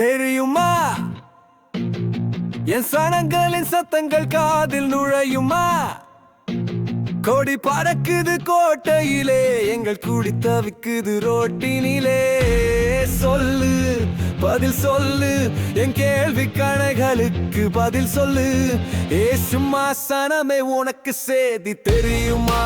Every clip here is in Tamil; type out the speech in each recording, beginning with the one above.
தெரியுமா? என் சனங்களின் சத்தங்கள் காதில் நுழையுமா? கோடி பறக்குது கோட்டையிலே எங்கள் கூடி தவிக்குது ரோட்டினிலே. சொல்லு பதில் சொல்லு என் கேள்வி கணைகளுக்கு பதில் சொல்லு. ஏ சும்மா சனமே உனக்கு சேதி தெரியுமா?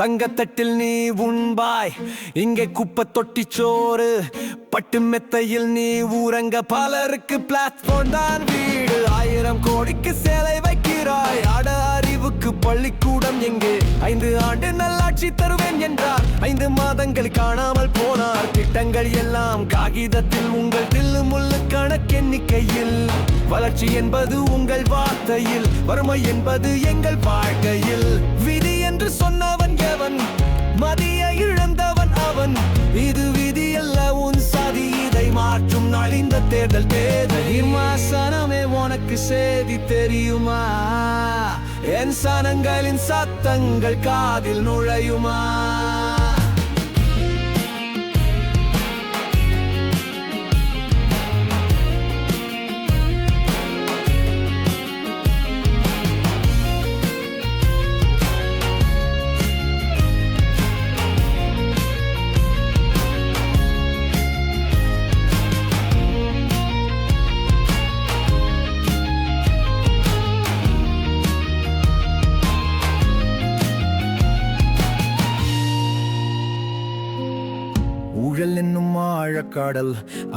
தங்கத்தட்டில் நீ உண்பாய். இங்கே குப்பை தொட்டி சோறு பட்டு மெத்தையில் நீ ஊரங்க. பலருக்கு பிளாட்ஃபார்ம் தான் வீடு. ஆயிரம் கோடிக்கு சேலை வைக்கிறாய். அட அறிவுக்கு பள்ளிக்கூடம் எங்கே? ஐந்து ஆண்டு நல்லாட்சி தருவேன் என்றார். ஐந்து மாதங்கள் காணாமல் போனார். திட்டங்கள் எல்லாம் காகிதத்தில் உங்கள் தில்லு முள்ளு கணக்கெண்ணிக்கையில் வளர்ச்சி என்பது உங்கள் வார்த்தையில். வறுமை என்பது எங்கள் வாழ்க்கையில். தேர்தல் தேர்தல் தெரியுமா சனமே உனக்கு செய்தி தெரியுமா என் சனங்களின் சத்தங்கள் காதில் நுழையுமா ஆழக்காடல்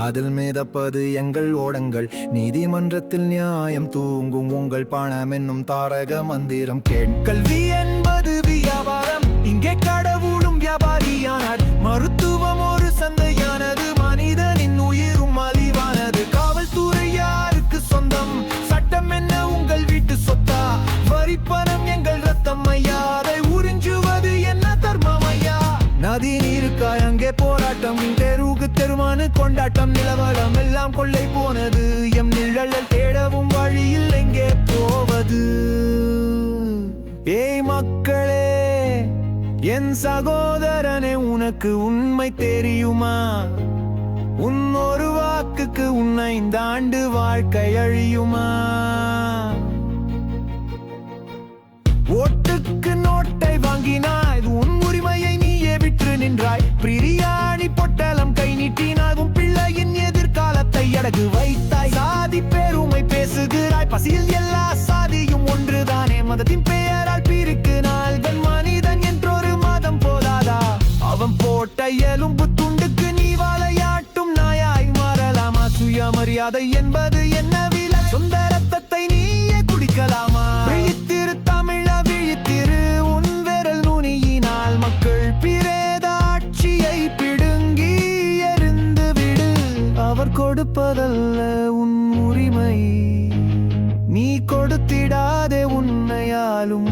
அதில் மிதப்பது எங்கள் ஓடங்கள். நீதிமன்றத்தில் நியாயம் தூங்கும் உங்கள் பணம் என்னும் தாரக மந்திரம். கேட்கல்வி என்பது வியாபாரம் இங்கே கடவுளும் வியாபாரியானார். மருத்துவம் ஒரு சந்தையானது மனிதனின் உயிரும் மலிவானது காவல்துறை யாருக்கு சொந்தம்? சட்டம் என்ன உங்கள் வீட்டு சொத்தா? வரிப்பணம் எங்கள் ரத்தம் ஐயா. அதை உறிஞ்சுவது என்ன தர்மம் ஐயா? நதி நீருக்காய் அங்கே போராட்டம் தெருவுக்கு கொண்டாட்டம் நிலவரம் எல்லாம் கொள்ளை போனது. எம் நிழல் தேடவும் வழியில் எங்கே போவது? ஏய் மக்களே என் சகோதரனே உனக்கு உண்மை தெரியுமா? உன் ஒரு வாக்குக்கு உன்னை இந்த ஆண்டு வாழ்க்கை அழியுமா? பசியில் எல்லா சாதியும் ஒன்றுதானே. மதத்தின் பெயரால் பிரிக்கு நாள்கள் மனிதன் என்றொரு மதம் போதாதா? அவன் போட்ட எலும்பு துண்டுக்கு நீ வாழையாட்டும் நாயாய் மாறலாமா. சுயமரியாதை என்பது என்ன விலை? சொந்த ரத்தத்தை நீயே குடிக்கலாமா? கொடுத்திடாதே உன்னையாலும்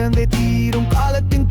தந்தை தீரும் காலத்தின்